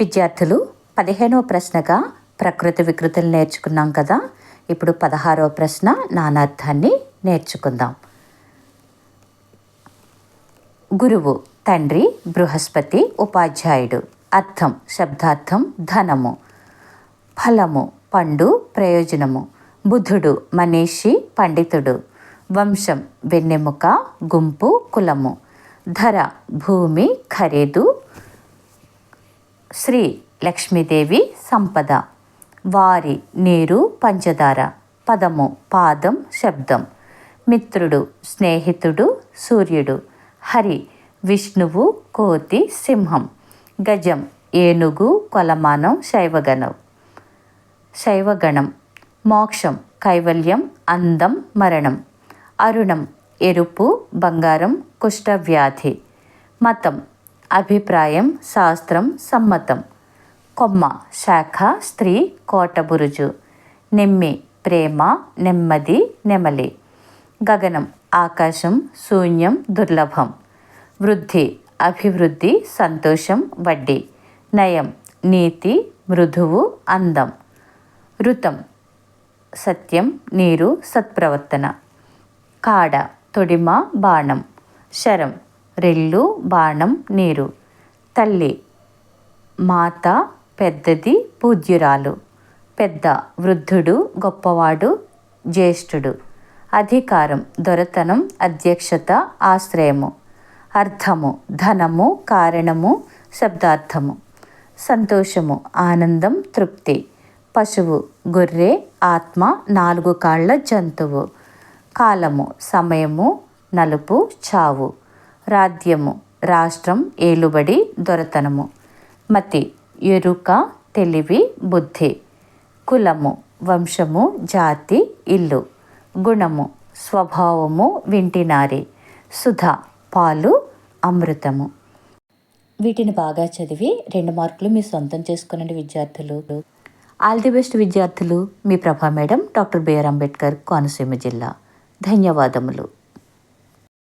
విద్యార్థులు పదిహేనవ ప్రశ్నగా ప్రకృతి వికృతులు నేర్చుకున్నాం కదా. ఇప్పుడు పదహారవ ప్రశ్న నానార్థాన్ని నేర్చుకుందాం. గురువు తండ్రి బృహస్పతి ఉపాధ్యాయుడు. అర్థం శబ్దార్థం ధనము. ఫలము పండు ప్రయోజనము. బుధుడు మనీషి పండితుడు. వంశం వెన్నెముక గుంపు కులము. ధర భూమి ఖరీదు శ్రీ లక్ష్మీదేవి సంపద. వారి నీరు పంచదార పదము పాదం శబ్దం. మిత్రుడు స్నేహితుడు సూర్యుడు. హరి విష్ణువు కోతి సింహం. గజం ఏనుగు కొలమానం శైవగణం. శైవగణం మోక్షం కైవల్యం అందం మరణం. అరుణం ఎరుపు బంగారం కుష్ఠవ్యాధి. మతం అభిప్రాయం శాస్త్రం సమ్మతం. కొమ్మ శాఖ స్త్రీ కోటబురుజు నిమ్మి ప్రేమ నెమ్మది నెమలి. గగనం ఆకాశం శూన్యం దుర్లభం. వృద్ధి అభివృద్ధి సంతోషం వడ్డీ. నయం నీతి మృదువు అందం. ఋతం సత్యం నీరు సత్ప్రవర్తన. కాడ తొడిమ బాణం. శరం రెల్లు బాణం నీరు. తల్లి మాత పెద్దది పూజ్యురాలు. పెద్ద వృద్ధుడు గొప్పవాడు జ్యేష్ఠుడు. అధికారం దొరతనం అధ్యక్షత ఆశ్రయము. అర్థము ధనము కారణము శబ్దార్థము. సంతోషము ఆనందం తృప్తి. పశువు గొర్రె ఆత్మ నాలుగు కాళ్ళ జంతువు. కాలము సమయము నలుపు చావు. రాజ్యము రాష్ట్రం ఏలుబడి దొరతనము. మతి ఎరుక తెలివి బుద్ధి. కులము వంశము జాతి ఇల్లు. గుణము స్వభావము వింటినారి సుధ పాలు అమృతము. వీటిని బాగా చదివి రెండు మార్కులు మీ సొంతం చేసుకునే విద్యార్థులు. ఆల్ ది బెస్ట్ విద్యార్థులు. మీ Prabha madam doctor BR Ambedkar Konaseema జిల్లా. ధన్యవాదములు.